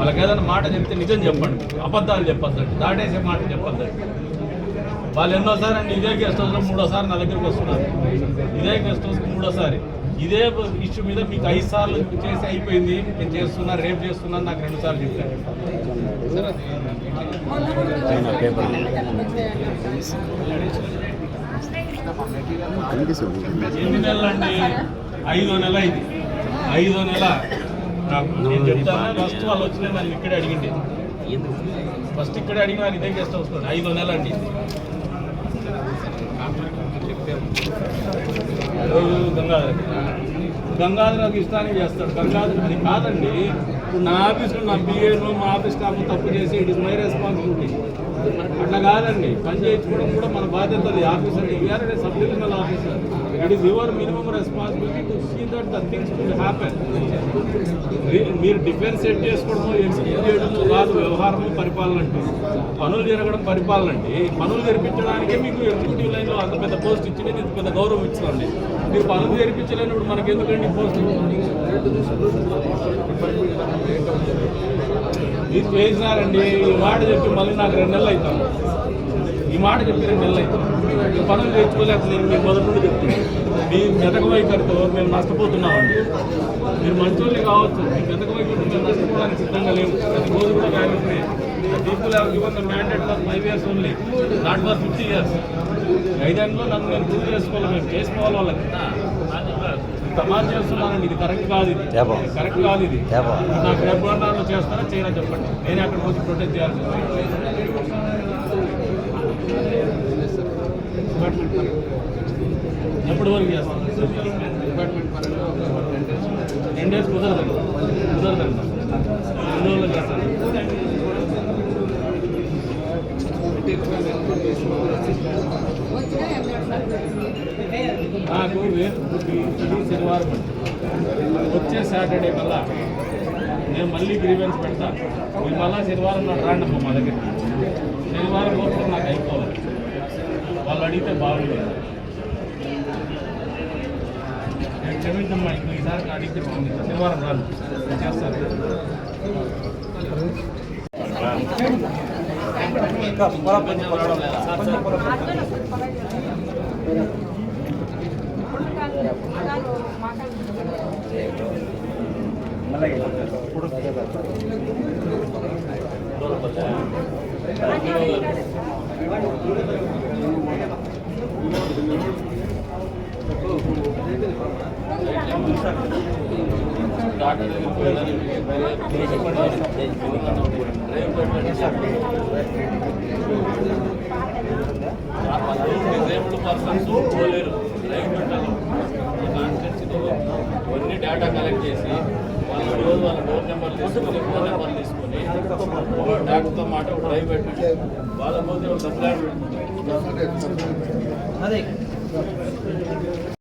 వాళ్ళకి ఏదైనా మాట చెప్తే నిజం చెప్పండి. అబద్ధాలు చెప్పొద్దండి. దాటేసే మాట చెప్పొద్దండి. వాళ్ళు ఎన్నోసారి అండి ఇదే గెస్ట్ హౌస్లో మూడోసారి నా దగ్గరికి వస్తున్నారు. ఇదే గెస్ట్ హౌస్కి మూడోసారి. ఇదే ఇష్యూ మీద మీకు ఐదు సార్లు చేసి అయిపోయింది. నేను చేస్తున్నా రేపు చేస్తున్నా నాకు రెండు సార్లు చెప్పారు ఎన్ని నెలలు అండి. ఐదో నెల ఇది. ఐదో నెల. నేను చెప్తాను ఫస్ట్ వాళ్ళు వచ్చిన నన్ను ఇక్కడే అడిగింది ఫస్ట్ ఇక్కడే అడిగిన వాళ్ళు ఇదే గెస్ట్ హౌస్ ఐదో నెల అండి? గంగాధర్ గంగాధర్ ఇష్టానికి చేస్తాడు. గంగాధర్ అది కాదండి. ఇప్పుడు నా ఆఫీస్లో నా బిఏను మా ఆఫీస్ స్టాఫ్ తప్పు చేసి ఇట్ ఇస్ మై రెస్పాన్సిబిలిటీ. అట్లా కాదండి. పని చేయించుకోవడం కూడా మన బాధ్యత అది officer you are sub divisional officer it is your minimum responsibility to see that the things will happen మీరు డిఫెన్స్ సెట్ చేసుకోవడము ఎగ్జిక్యూట్ చేయడము కాదు వ్యవహారము పరిపాలన అంటే పనులు జరగడం పరిపాలన అండి. పనులు జరిపించడానికే మీకు ఎగ్జిక్యూటివ్ లైన్లో అంత పెద్ద పోస్ట్ ఇచ్చి ఇంత పెద్ద గౌరవం ఇచ్చిందండి మీరు పనులు జరిపించలేనప్పుడు మనకి ఎందుకండి పోస్ట్ ఇది చేసినారండి ఈ మాట చెప్పి మళ్ళీ నాకు రెండు నెలలు అవుతాను ఈ మాట చెప్పి రెండు నెలలు అవుతాను ఈ పనులు తెచ్చుకోలేక నేను మీకు మొదటి నుండి చెప్తున్నాను మీ మెతక వైఖరితో మేము నష్టపోతున్నామండి. మీరు మంచోళ్ళు కావచ్చు మీ మెతక వైఖరితో మేము నష్టపోవడానికి సిద్ధంగా లేవు ప్రతి రోజు కూడా వ్యాల్యూనే people have given the mandate for five years only not for fifty years ఐదేళ్ళలో నన్ను నేను పూర్తి చేసుకోవాలి మేము చేసుకోవాలి వాళ్ళకి. సమాజ్ చేస్తున్నానండి ఇది కరెక్ట్ కాదు ఇది. కరెక్ట్ కాదు ఇది. రేపు అన్నారో చేస్తారా చేయరా చెప్పండి. నేను అక్కడికి వచ్చి ప్రొటెక్ట్ చేయాల్సి. ఎప్పటి వరకు చేస్తాను టెన్ డేస్ కుదరదు. కుదరదండి రెండు రోజులు చేస్తాను నాకు వేరు ఇది శనివారం అండి వచ్చే సాటర్డే కల్లా నేను మళ్ళీ గ్రీవెన్స్ పెడతా. మీరు మళ్ళీ శనివారం నాడు రాండి అమ్మ మా దగ్గరికి. శనివారం లోపల నాకు అయిపోవాలి. వాళ్ళు అడిగితే బాగుండేది. నేను క్షమించమ్మా ఇంకో ఈసారి అడిగితే బాగుంది శనివారం రాను. నేను చేస్తాను. డిజేబుల్డ్ పర్సన్స్ పోలేరు లైవ్ పెట్టాలి ఇవన్నీ డేటా కలెక్ట్ చేసి వాళ్ళ రోజు వాళ్ళ డోర్ నెంబర్ తీసుకొని ఫోన్ నెంబర్ తీసుకొని డాక్టర్తో మాట ఒక వాళ్ళ పోతే